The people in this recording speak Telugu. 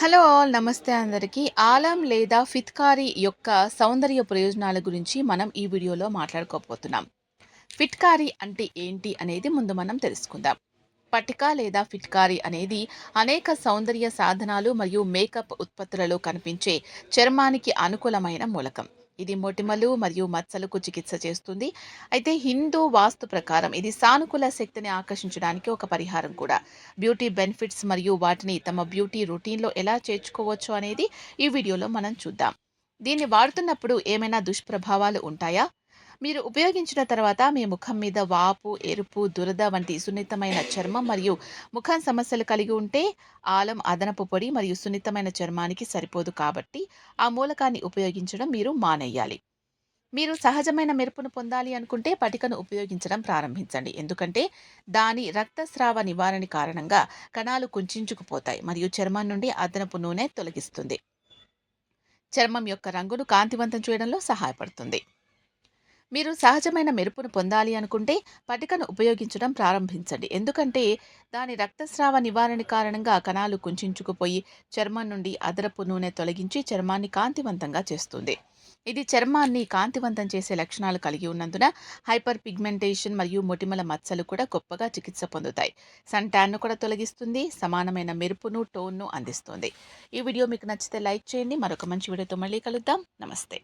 హలో ఆల్ నమస్తే అందరికీ. ఆలం లేదా ఫిట్కారీ యొక్క సౌందర్య ప్రయోజనాల గురించి మనం ఈ వీడియోలో మాట్లాడుకోబోతున్నాం. ఫిట్కారీ అంటే ఏంటి అనేది ముందు మనం తెలుసుకుందాం. పటిక లేదా ఫిట్కారీ అనేది అనేక సౌందర్య సాధనాలు మరియు మేకప్ ఉత్పత్తులలో కనిపించే చర్మానికి అనుకూలమైన మూలకం. ఇది మొటిమలు మరియు మచ్చలకు చికిత్స చేస్తుంది. అయితే హిందూ వాస్తు ప్రకారం ఇది సానుకూల శక్తిని ఆకర్షించడానికి ఒక పరిహారం కూడా. బ్యూటీ బెనిఫిట్స్ మరియు వాటిని తమ బ్యూటీ రొటీన్లో ఎలా చేర్చుకోవచ్చు అనేది ఈ వీడియోలో మనం చూద్దాం. దీన్ని వాడుతున్నప్పుడు ఏమైనా దుష్ప్రభావాలు ఉంటాయా? మీరు ఉపయోగించిన తర్వాత మీ ముఖం మీద వాపు ఎరుపు దురద వంటి సున్నితమైన చర్మం మరియు ముఖం సమస్యలు కలిగి ఉంటే ఆలం అదనపు పొడి మరియు సున్నితమైన చర్మానికి సరిపోదు కాబట్టి ఆ మూలకాన్ని ఉపయోగించడం మీరు మానేయాలి. మీరు సహజమైన మెరుపును పొందాలి అనుకుంటే పటికను ఉపయోగించడం ప్రారంభించండి. ఎందుకంటే దాని రక్తస్రావ నివారణ కారణంగా కణాలు కుంచుకుపోతాయి మరియు చర్మం నుండి అదనపు నూనె తొలగిస్తుంది. చర్మం యొక్క రంగును కాంతివంతం చేయడంలో సహాయపడుతుంది. మీరు సహజమైన మెరుపును పొందాలి అనుకుంటే పటికను ఉపయోగించడం ప్రారంభించండి. ఎందుకంటే దాని రక్తస్రావ నివారణ కారణంగా కణాలు కుంచుకుపోయి చర్మం నుండి అదరపు నూనె తొలగించి చర్మాన్ని కాంతివంతంగా చేస్తుంది. ఇది చర్మాన్ని కాంతివంతం చేసే లక్షణాలు కలిగి ఉన్నందున హైపర్ పిగ్మెంటేషన్ మరియు మొటిమల మచ్చలు కూడా గొప్పగా చికిత్స పొందుతాయి. సన్ ట్యాన్ను కూడా తొలగిస్తుంది సమానమైన మెరుపును టోన్ను అందిస్తుంది. ఈ వీడియో మీకు నచ్చితే లైక్ చేయండి. మరొక మంచి వీడియోతో మళ్ళీ కలుద్దాం. నమస్తే.